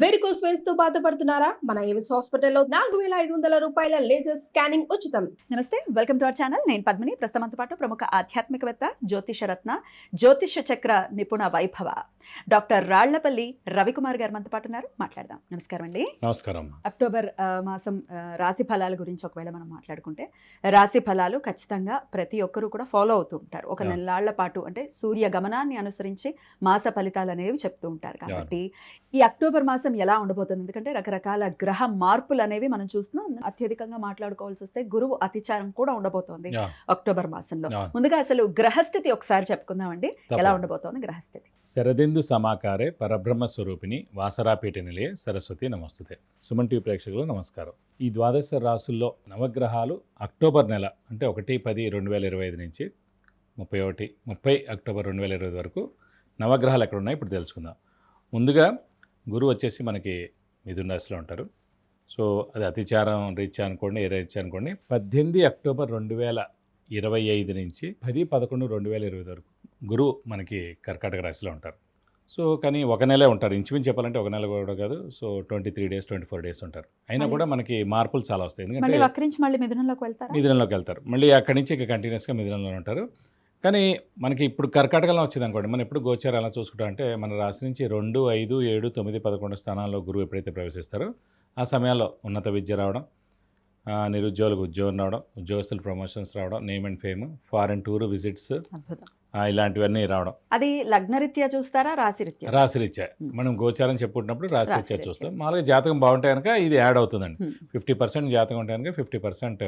Varicose వెయిన్స్తో బాధపడుతున్నారా? మన Avis హాస్పిటల్లో నాలుగు వేల ఐదు వందల రూపాయల లేజర్ స్కానింగ్ ఉచితం. నమస్తే వెల్కమ్ టు అవర్ ఛానల్. నేను పద్మిని. ప్రస్తుతంతో పాటు ప్రముఖ ఆధ్యాత్మికవేత్త జ్యోతిష రత్న జ్యోతిష చక్ర నిపుణ వైభవ డాక్టర్ రాళ్ళపల్లి రవికుమార్ గారు మనతో పాటు ఉన్నారు. మాట్లాడదాం. నమస్కారం అండి. నమస్కారం. అక్టోబర్ మాసం రాశి ఫలాల గురించి ఒకవేళ మనం మాట్లాడుకుంటే రాశి ఫలాలు ఖచ్చితంగా ప్రతి ఒక్కరూ కూడా ఫాలో అవుతూ ఉంటారు. ఒక. నెలాళ్ళ పాటు అంటే సూర్య గమనాన్ని అనుసరించి మాస ఫలితాలు అనేవి చెప్తూ ఉంటారు కాబట్టి ఈ అక్టోబర్ మాసం ఎలా ఉండబోతుంది? ఎందుకంటే రకరకాల గ్రహ మార్పులు అనేవి మనం చూస్తున్నాం. అత్యధికంగా మాట్లాడుకోవాల్సి వస్తే గురువు అతిచారం కూడా ఉండబోతోంది అక్టోబర్ మాసంలో. ముందుగా అసలు గ్రహస్థితి ఒకసారి చెప్పుకుందామండి. ఎలా. ఉండబోతోంది గ్రహస్థితి? శరదిందు సమాకారే పరబ్రహ్మ స్వరూపిణి వాసరాపీఠ నిలయ సరస్వతి నమస్తుతే. సుమన్ టీవీ ప్రేక్షకులు నమస్కారం. ఈ ద్వాదశ రాసుల్లో నవగ్రహాలు అక్టోబర్ నెల అంటే ఒకటి పది రెండు వేల ఇరవై ఐదు నుంచి ముప్పై ఒకటి ముప్పై అక్టోబర్ రెండు వేల ఇరవై వరకు నవగ్రహాలు ఎక్కడ ఉన్నాయి ఇప్పుడు తెలుసుకుందాం. ముందుగా గురువు వచ్చేసి మనకి మిథున రాశిలో ఉంటారు. సో అది అతిచారం రీత్యా అనుకోండి ఏ రీత్యా అనుకోండి పద్దెనిమిది అక్టోబర్ రెండు వేల ఇరవై ఐదు నుంచి పది పదకొండు రెండు వేల ఇరవై వరకు గురువు మనకి కర్కాటక రాశిలో ఉంటారు. సో కానీ ఒక నెలే ఉంటారు. ఇంచుమించు చెప్పాలంటే ఒక నెల కూడా కాదు. So twenty three days twenty four days ఉంటారు. అయినా కూడా మనకి మార్పులు చాలా వస్తాయి. ఎందుకంటే మిథునంలోకి వెళ్తారా? మిథునంలోకి వెళ్తారు. మళ్ళీ అక్కడి నుంచి ఇక కంటిన్యూస్గా మిథునంలో ఉంటారు. కానీ మనకి ఇప్పుడు కర్కాటకంలో వచ్చింది అనుకోండి మనం ఎప్పుడు గోచారం ఎలా చూసుకుంటాం అంటే మన రాశి నుంచి రెండు ఐదు ఏడు తొమ్మిది పదకొండు స్థానాల్లో గురువు ఎప్పుడైతే ప్రవేశిస్తారో ఆ సమయాల్లో ఉన్నత విద్య రావడం నిరుద్యోగులకు ఉద్యోగం రావడం ఉద్యోగస్తులు ప్రమోషన్స్ రావడం name and fame foreign tour visits ఇలాంటివన్నీ రావడం అది లగ్నరీత్యా చూస్తారా రాశి రీత్యా రాశిరీత్యా Hmm. మనం గోచారం చెప్పుకుంటున్నప్పుడు రాశిరీత్యా రాశిరీత్యా. చూస్తాం మామూలుగా జాతకం బాగుంటే కనుక ఇది యాడ్ అవుతుందండి. ఫిఫ్టీ పర్సెంట్ జాతకం ఉంటే కనుక ఫిఫ్టీ పర్సెంట్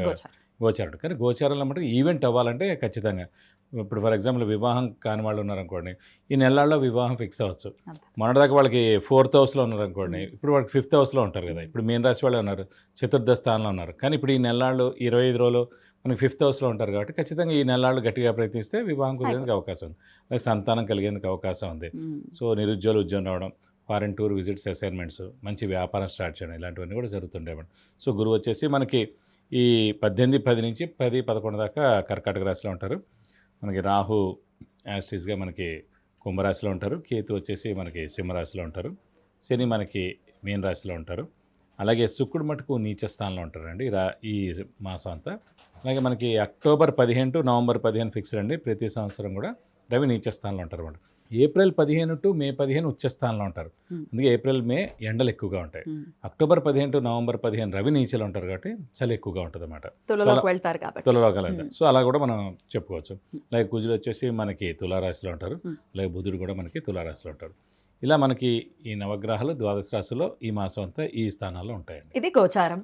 గోచారం. కానీ గోచారంలో మటుకు ఈవెంట్ అవ్వాలంటే ఖచ్చితంగా ఇప్పుడు ఫర్ ఎగ్జాంపుల్ వివాహం కాని వాళ్ళు ఉన్నారనుకోండి ఈ నెలల్లో వివాహం ఫిక్స్ అవ్వచ్చు. మొన్నటిదాకా వాళ్ళకి ఫోర్త్ హౌస్లో ఉన్నారనుకోండి ఇప్పుడు వాళ్ళకి ఫిఫ్త్ హౌస్లో ఉంటారు కదా ఇప్పుడు మీన రాశి వాళ్ళు ఉన్నారు చతుర్థ స్థానంలో ఉన్నారు. కానీ ఇప్పుడు ఈ నెలలు ఇరవై ఐదు రోజులు మనకి ఫిఫ్త్ హౌస్లో ఉంటారు కాబట్టి ఖచ్చితంగా ఈ నెలలు గట్టిగా ప్రయత్నిస్తే వివాహం కుదిరేందుకు అవకాశం ఉంది. అలాగే సంతానం కలిగేందుకు అవకాశం ఉంది. మ్మ్. సో నిరుద్యోగులు ఉద్యోగం రావడం ఫారెన్ టూర్ విజిట్స్ అసైన్మెంట్స్ మంచి వ్యాపారం స్టార్ట్ చేయడం ఇలాంటివన్నీ కూడా జరుగుతుండేవి సో గురువు వచ్చేసి మనకి ఈ పద్దెనిమిది పది నుంచి పది పదకొండు దాకా కర్కాటక రాశిలో ఉంటారు. మనకి రాహు యాస్టీస్గా మనకి కుంభరాశిలో ఉంటారు. కేతు వచ్చేసి మనకి సింహరాశిలో ఉంటారు. శని మనకి మీన రాశిలో ఉంటారు. అలాగే శుక్రుడు మటుకు నీచ స్థానంలో ఉంటారండి రా ఈ మాసం అంతా. అలాగే మనకి అక్టోబర్ పదిహేను టు నవంబర్ పదిహేను ఫిక్స్డ్ అండి. ప్రతి సంవత్సరం కూడా రవి నీచ స్థానంలో ఉంటారు అన్నమాట ఏప్రిల్ పదిహేను టు మే పదిహేను ఉచ్చ స్థానంలో ఉంటారు. అందుకే ఏప్రిల్ మే ఎండలు ఎక్కువగా ఉంటాయి. అక్టోబర్ పదిహేను టు నవంబర్ పదిహేను రవి నీచలు ఉంటారు కాబట్టి చలి ఎక్కువగా ఉంటుంది అన్నమాట తులలోకి వెళ్తారు. సో అలా కూడా మనం చెప్పుకోవచ్చు. అలాగే కుజులు వచ్చేసి మనకి తులారాశిలో ఉంటారు. అలాగే బుధుడు కూడా మనకి తులారాశిలో ఉంటారు. ఇలా మనకి ఈ నవగ్రహాలు ద్వాదశ రాశిలో ఈ మాసం అంతా ఈ స్థానాల్లో ఉంటాయండి. ఇది గోచారం.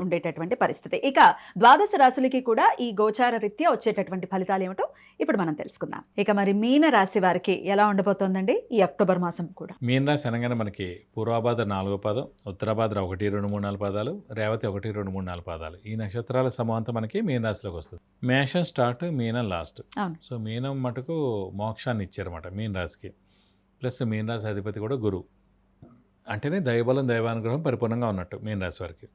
ఉండేటటువంటి పరిస్థితి. ఇక ద్వాదశ రాశులకి కూడా ఈ గోచార రీత్యా వచ్చేటటువంటి ఫలితాలు ఏమిటో ఇప్పుడు మనం తెలుసుకుందాం. ఇక మరి మీన రాశి వారికి ఎలా ఉండబోతోందండి ఈ అక్టోబర్ మాసం కూడా? మీన రాశి అనగానే మనకి పూర్వాభాద్ర నాలుగో పాదం ఉత్తరాభాద్ర ఒకటి రెండు మూడు నాలుగు పాదాలు రేవతి ఒకటి రెండు మూడు నాలుగు పాదాలు. ఈ నక్షత్రాల సమూహంతో మనకి మీన రాశిలోకి వస్తుంది. మేషం స్టార్ట్ మీనం లాస్ట్. సో మీనం మటుకు మోక్షాన్ని ఇచ్చారన్నమాట మీన రాశికి. ప్లస్ మీన రాశి అధిపతి కూడా గురువు. అంటేనే దైవబలం దైవానుగ్రహం పరిపూర్ణంగా ఉన్నట్టు మీన రాశి వారికి.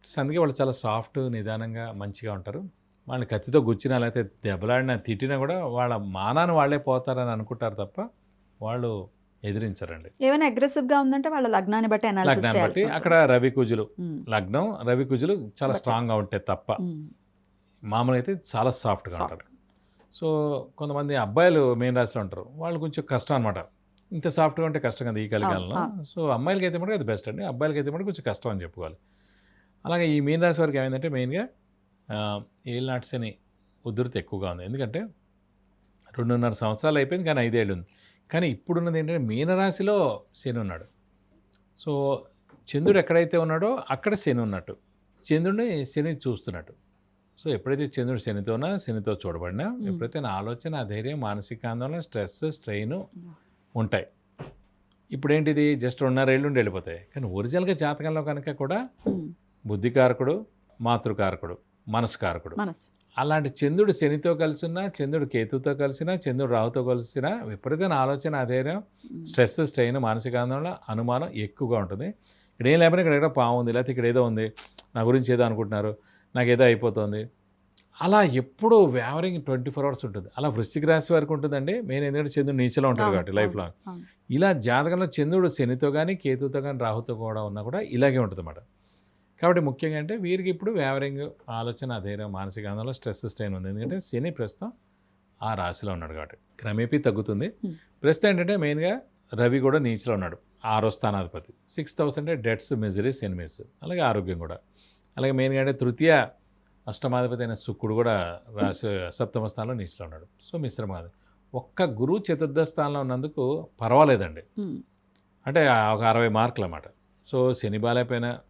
ప్లస్ అందుకే వాళ్ళు చాలా సాఫ్ట్ నిదానంగా మంచిగా ఉంటారు. వాళ్ళని కత్తితో గుచ్చినా లేకపోతే దెబ్బలాడినా తిట్టినా కూడా వాళ్ళ మానాన్ని వాళ్ళే పోతారని అనుకుంటారు తప్ప వాళ్ళు ఎదిరించరండి. ఏమైనా అగ్రెసివ్గా ఉందంటే వాళ్ళ లగ్నాన్ని బట్టి లగ్నాన్ని బట్టి అక్కడ రవి కుజులు. లగ్నం రవి కుజులు చాలా. స్ట్రాంగ్గా ఉంటాయి తప్ప మామూలు అయితే చాలా సాఫ్ట్గా. ఉంటారు. సో కొంతమంది అబ్బాయిలు మెయిన్ రాశిలో ఉంటారు. వాళ్ళు కొంచెం కష్టం అనమాట ఇంత సాఫ్ట్గా ఉంటే కష్టం కదా ఈ కలికాలంలో. సో అమ్మాయిలకి అయితే మటుకు అది బెస్ట్ అండి. అబ్బాయిలకి అయితే మటుకు కొంచెం కష్టం అని చెప్పుకోవాలి. అలాగే ఈ మీన రాశి వారికి ఏమైందంటే మెయిన్గా ఏళ్ళనాటి శని ఉధృతి ఎక్కువగా ఉంది. ఎందుకంటే రెండున్నర సంవత్సరాలు అయిపోయింది కానీ ఐదేళ్ళు ఉంది. కానీ ఇప్పుడున్నది ఏంటంటే మీనరాశిలో శని ఉన్నాడు. సో చంద్రుడు ఎక్కడైతే ఉన్నాడో అక్కడ శని ఉన్నట్టు. చంద్రుడిని శని చూస్తున్నట్టు. సో ఎప్పుడైతే చంద్రుడు శనితోనా శనితో చూడబడినా ఎప్పుడైతే నా ఆలోచన అధైర్యం మానసిక ఆందోళన స్ట్రెస్ స్ట్రెయిన్ ఉంటాయి. ఇప్పుడు ఏంటిది జస్ట్ రెండున్నరేళ్ళు ఉండి వెళ్ళిపోతాయి. కానీ ఒరిజినల్గా జాతకంలో కనుక కూడా బుద్ధికారకుడు మాతృకారకుడు మనసుకారకుడు. మనసు అలాంటి చంద్రుడు శనితో కలిసినా చంద్రుడు కేతుతో కలిసినా చంద్రుడు రాహుతో కలిసినా విపరీతమైన ఆలోచన అధైర్యం స్ట్రెస్ స్ట్రెయిన్ మానసిక ఆందోళన అనుమానం ఎక్కువగా ఉంటుంది. ఇక్కడ ఏం లేకపోయినా ఇక్కడ ఎక్కడో పాము ఉంది లేకపోతే ఇక్కడ ఏదో ఉంది. నా గురించి ఏదో అనుకుంటున్నారు. నాకు ఏదో అయిపోతుంది. అలా ఎప్పుడూ వ్యావరింగ్ ట్వంటీ ఫోర్ అవర్స్ ఉంటుంది. అలా వృశ్చిక రాశి వారికి ఉంటుందండి. మెయిన్ ఎందుకంటే చంద్రుడు నీచలో ఉంటాడు కాబట్టి లైఫ్ లాంగ్. ఇలా జాతకంలో చంద్రుడు శనితో కానీ కేతుతో కానీ రాహుతో కూడా ఉన్నా కూడా ఇలాగే ఉంటుంది అన్నమాట కాబట్టి ముఖ్యంగా అంటే వీరికి ఇప్పుడు వ్యావరింగ్ ఆలోచన ధైర్యం మానసిక ఆందోళన స్ట్రెస్ స్ట్రెయిన్ ఉంది. ఎందుకంటే శని ప్రస్తుతం ఆ రాశిలో ఉన్నాడు కాబట్టి క్రమేపీ తగ్గుతుంది. ప్రస్తుతం ఏంటంటే మెయిన్గా రవి కూడా నీచిలో ఉన్నాడు. ఆరో స్థానాధిపతి. సిక్స్ థౌసండ్ అంటే డెట్స్ మిజరీస్ ఎనిమిస్ అలాగే ఆరోగ్యం కూడా. అలాగే మెయిన్గా అంటే తృతీయ అష్టమాధిపతి అయిన శుక్రుడు కూడా రాశి సప్తమ స్థానంలో నీచిలో ఉన్నాడు. సో మిశ్రమాది ఒక్క గురువు చతుర్థ స్థానంలో ఉన్నందుకు పర్వాలేదండి. అంటే ఒక అరవై మార్కులు అన్నమాట. సో శని బాలైపోయినా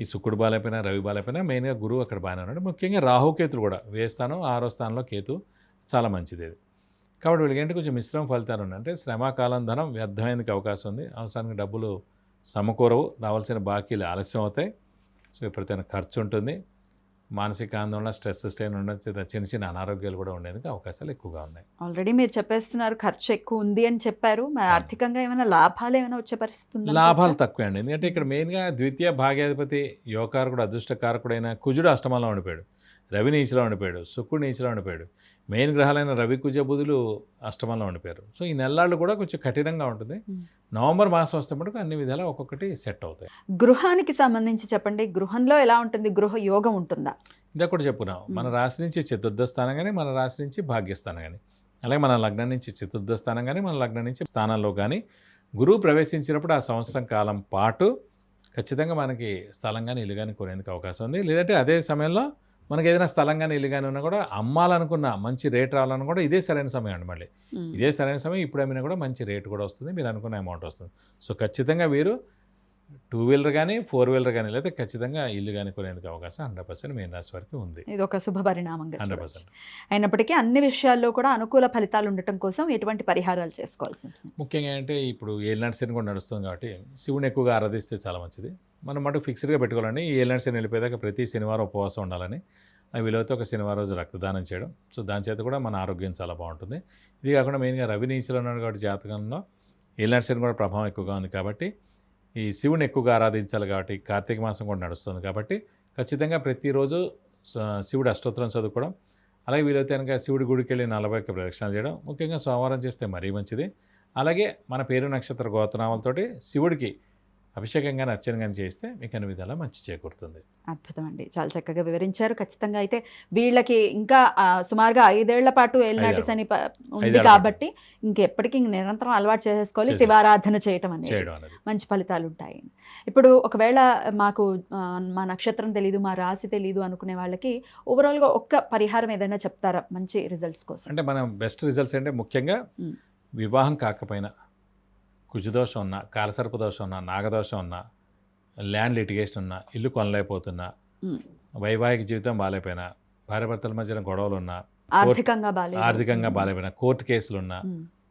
ఈ శుక్రుడు బాలైపోయినా రవి బాలైపోయినా మెయిన్గా గురువు అక్కడ బాగానే ఉన్నాడు. ముఖ్యంగా రాహుకేతులు కూడా వేస్తాను ఆరో స్థానంలో కేతు చాలా మంచిది ఇది కాబట్టి వీళ్ళకి ఏంటి కొంచెం మిశ్రమ ఫలితాలు ఉన్నాయి. అంటే శ్రమకాలం ధనం వ్యర్థమైందుకు అవకాశం ఉంది. అవసరానికి డబ్బులు సమకూరవు. రావాల్సిన బాకీలు ఆలస్యం అవుతాయి. సో విపరీతమైన ఖర్చు ఉంటుంది. మానసిక ఆందోళన స్ట్రెస్ స్ట్రెయిన్ ఉండొచ్చు చిన్న చిన్న అనారోగ్యాలు కూడా ఉండేందుకు అవకాశాలు ఎక్కువగా ఉన్నాయి. ఆల్రెడీ మీరు చెప్పేస్తున్నారు ఖర్చు ఎక్కువ ఉంది అని చెప్పారు. మరి. ఆర్థికంగా ఏమైనా లాభాలు ఏమైనా వచ్చే పరిస్థితి ఉందా లాభాలు తక్కువే అండి. ఎందుకంటే ఇక్కడ మెయిన్గా ద్వితీయ భాగ్యాధిపతి యోగకారకుడు అదృష్టకారకుడైన కుజుడు అష్టమంలో ఉండిపోయాడు. రవి నీచిలో ఉండిపోయాడు శుక్రుడు నీచిలో ఉండిపోయాడు. మెయిన్ గ్రహాలైన రవి కుజ బుధులు అష్టమంలో ఉండిపోయారు. సో ఈ నెలలాళ్ళు కూడా కొంచెం కఠినంగా ఉంటుంది. నవంబర్ మాసం వస్తే మటుకు అన్ని విధాలా ఒక్కొక్కటి సెట్ అవుతాయి. గృహానికి సంబంధించి చెప్పండి గృహంలో ఎలా ఉంటుంది? గృహ యోగం ఉంటుందా? ఇదే కూడా చెప్పుకున్నాం మన రాశి నుంచి చతుర్థ స్థానం కానీ మన రాశి నుంచి భాగ్యస్థానం కానీ అలాగే మన లగ్నం నుంచి చతుర్థ స్థానం కానీ మన లగ్నం నుంచి స్థానాల్లో కానీ గురువు ప్రవేశించినప్పుడు ఆ సంవత్సరం కాలం పాటు ఖచ్చితంగా మనకి స్థలం కానీ ఇల్లు కానీ కొనేందుకు అవకాశం ఉంది. లేదంటే అదే సమయంలో మనకి ఏదైనా స్థలం కానీ ఇల్లు కానీ ఉన్నా కూడా అమ్మాలనుకున్న మంచి రేట్ రావాలన్నా కూడా ఇదే సరైన సమయం అండి మళ్ళీ. ఇదే సరైన సమయం ఇప్పుడు అమ్మినా కూడా మంచి రేట్ కూడా వస్తుంది మీరు అనుకున్న అమౌంట్ వస్తుంది. సో ఖచ్చితంగా వీరు టూ వీలర్ కానీ ఫోర్ వీలర్ కానీ లేదా ఖచ్చితంగా ఇల్లు కానీ కొనేందుకు అవకాశం హండ్రెడ్ పర్సెంట్ మెయిన్ రాశి వారికి ఉంది. ఇది ఒక శుభ పరిణామంగా హండ్రెడ్. పర్సెంట్. అయినప్పటికీ అన్ని విషయాల్లో కూడా అనుకూల ఫలితాలు ఉండటం కోసం ఎటువంటి పరిహారాలు చేసుకోవాల్సి ముఖ్యంగా అంటే ఇప్పుడు ఏలినాటి శని కూడా నడుస్తుంది కాబట్టి శివుని ఎక్కువగా ఆరాధిస్తే చాలా మంచిది. మనం మటు ఫిక్స్డ్గా పెట్టుకోవాలండి. ఈ ఏళ్ళ శని వెళ్ళిపోయేదాకా ప్రతి శనివారం ఉపవాసం ఉండాలని ఆ విలువతో ఒక శనివారం రోజు రక్తదానం చేయడం. సో దాని చేత కూడా మన ఆరోగ్యం చాలా బాగుంటుంది. ఇది కాకుండా మెయిన్గా రవి నీచులో ఉన్నాడు కాబట్టి జాతకంలో ఏళ్ళ శని కూడా ప్రభావం ఎక్కువగా ఉంది కాబట్టి ఈ శివుని ఎక్కువగా ఆరాధించాలి కాబట్టి కార్తీక మాసం కూడా నడుస్తుంది కాబట్టి ఖచ్చితంగా ప్రతిరోజు శివుడు అష్టోత్తరం చదువుకోవడం అలాగే వీలైతే కనుక శివుడి గుడికి వెళ్ళి నలభై ఒక్క ప్రదక్షిణలు చేయడం ముఖ్యంగా సోమవారం చేస్తే మరీ మంచిది. అలాగే మన పేరు నక్షత్ర గోత్రనామాలతోటి శివుడికి అభిషేకం కానీ అర్చన కానీ చేస్తే మీకు అన్ని విధాలా మంచి చేకూరుతుంది. అద్భుతం అండి చాలా చక్కగా వివరించారు. ఖచ్చితంగా అయితే వీళ్ళకి ఇంకా సుమారుగా ఐదేళ్ళ పాటు. శని ప- ఉంది కాబట్టి ఇంకెప్పటికీ ఇంక నిరంతరం అలవాటు చేసేసుకోవాలి. చేసేసుకో- శివారాధన చేయటం అనేది మంచి ఫలితాలు ఉంటాయి. ఇప్పుడు ఒకవేళ మాకు మా నక్షత్రం తెలీదు మా రాశి తెలీదు అనుకునే వాళ్ళకి ఓవరాల్గా ఒక్క పరిహారం ఏదైనా చెప్తారా? మంచి రిజల్ట్స్ కోసం. అంటే మనం బెస్ట్ రిజల్ట్స్ అంటే ముఖ్యంగా. వివాహం కాకపోయినా కుజదోషం ఉన్నా కాలసర్ప దోషం ఉన్నా నాగదోషం ఉన్నా ల్యాండ్ లిటిగేషన్ ఉన్నా ఇల్లు కొనలేకపోతున్నా. వైవాహిక జీవితం బాగాలేపోయినా భార్యాభర్తల మధ్యన గొడవలు ఉన్నా ఆర్థికంగా బాగాలేపోయినా కోర్టు కేసులు ఉన్నా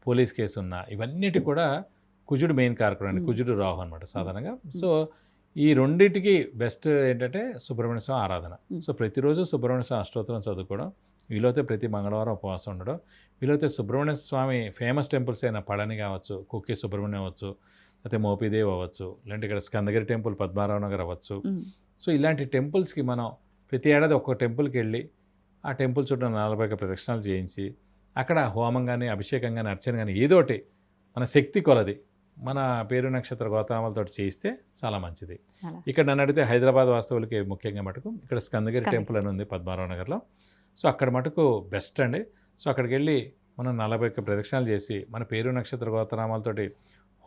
పోలీస్ కేసు ఉన్నా ఇవన్నిటి కూడా కుజుడు మెయిన్ కారకుడు అండి. కుజుడు రాహు అనమాట సాధారణంగా. సో ఈ రెండింటికి బెస్ట్ ఏంటంటే సుబ్రహ్మణ్య స్వామి ఆరాధన. సో ప్రతిరోజు సుబ్రహ్మణ్య స్వామి అష్టోత్తరం చదువుకోవడం వీలైతే ప్రతి మంగళవారం ఉపవాసం ఉండడం. వీలైతే సుబ్రహ్మణ్య స్వామి ఫేమస్ టెంపుల్స్ అయిన పళని కావచ్చు కుక్కి సుబ్రహ్మణ్యం అవ్వచ్చు లేకపోతే మోపిదేవి అవ్వచ్చు లేదంటే ఇక్కడ స్కందగిరి టెంపుల్ పద్మారావు నగర్ అవ్వచ్చు. సో ఇలాంటి టెంపుల్స్కి మనం ప్రతి ఏడాది ఒక్కొక్క టెంపుల్కి వెళ్ళి ఆ టెంపుల్ చుట్టూ నలభై ఒక్క ప్రదక్షిణాలు చేయించి అక్కడ హోమం కానీ అభిషేకం కానీ అర్చన కానీ ఏదోటి మన శక్తి కొలది. మన పేరు నక్షత్ర గోత్రామాలతో చేయిస్తే చాలా మంచిది. ఇక్కడ నన్ను అడిగితే హైదరాబాద్ వాస్తవులకి ముఖ్యంగా మటుకు ఇక్కడ స్కందగిరి. టెంపుల్ అని ఉంది పద్మారావు నగర్లో. సో అక్కడ మటుకు బెస్ట్ అండి. సో అక్కడికి వెళ్ళి మనం నలభై ఒక్క ప్రదక్షిణాలు చేసి మన పేరు నక్షత్ర గోత్రనామాలతోటి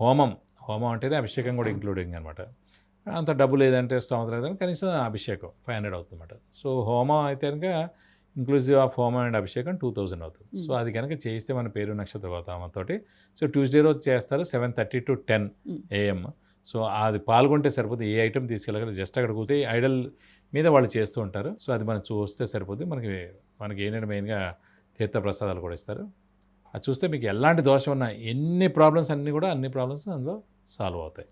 హోమం హోమం అంటేనే అభిషేకం కూడా ఇంక్లూడింగ్ అనమాట. అంత డబ్బు లేదంటే స్తోమత లేదంటే కనీసం అభిషేకం ఫైవ్ హండ్రెడ్ అవుతుంది అనమాట సో హోమం అయితే కనుక ఇంక్లూజివ్ ఆఫ్ హోమం అండ్ అభిషేకం టూ థౌజండ్ అవుతుంది. Mm. సో అది కనుక చేస్తే మన పేరు నక్షత్ర గోతామతోటి సో ట్యూస్డే రోజు చేస్తారు seven thirty to ten. AM so అది పాల్గొంటే సరిపోతుంది ఏ ఐటెం తీసుకెళ్ళగలరు? జస్ట్ అక్కడ పోతే ఐడల్ మీద వాళ్ళు చేస్తూ ఉంటారు. సో అది మనం చూస్తే సరిపోతుంది మనకి మనకి ఏంటంటే మెయిన్గా తీర్థ ప్రసాదాలు కూడా ఇస్తారు. అది చూస్తే మీకు ఎలాంటి దోషం ఉన్నా ఎన్ని ప్రాబ్లమ్స్ అన్నీ కూడా అన్ని ప్రాబ్లమ్స్ అందులో సాల్వ్ అవుతాయి.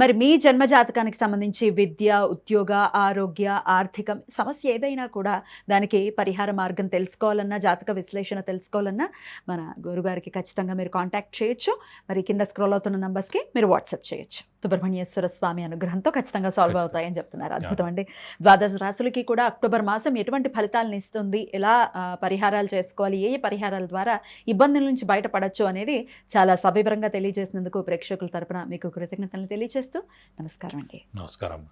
మరి మీ జన్మ జాతకానికి సంబంధించి విద్య ఉద్యోగ ఆరోగ్య ఆర్థిక సమస్య ఏదైనా కూడా దానికి పరిహార మార్గం తెలుసుకోవాలన్నా జాతక విశ్లేషణ తెలుసుకోవాలన్నా మన గురుగారికి ఖచ్చితంగా మీరు కాంటాక్ట్ చేయొచ్చు. మరి కింద స్క్రోల్ అవుతున్న నంబర్స్కి మీరు వాట్సాప్ చేయొచ్చు. సుబ్రహ్మణ్యేశ్వర స్వామి అనుగ్రహంతో ఖచ్చితంగా సాల్వ్. అవుతాయని చెప్తున్నారు. అద్భుతం అండి ద్వాదశ రాశులకి కూడా అక్టోబర్ మాసం ఎటువంటి ఫలితాలను ఇస్తుంది? ఎలా పరిహారాలు చేసుకోవాలి? ఏ ఏ పరిహారాల ద్వారా ఇబ్బందుల నుంచి బయటపడచ్చు అనేది చాలా సవివరంగా తెలియజేసినందుకు ప్రేక్షకుల తరపున మీకు కృతజ్ఞతలు తెలియజేస్తూ నమస్కారం అండి నమస్కారం.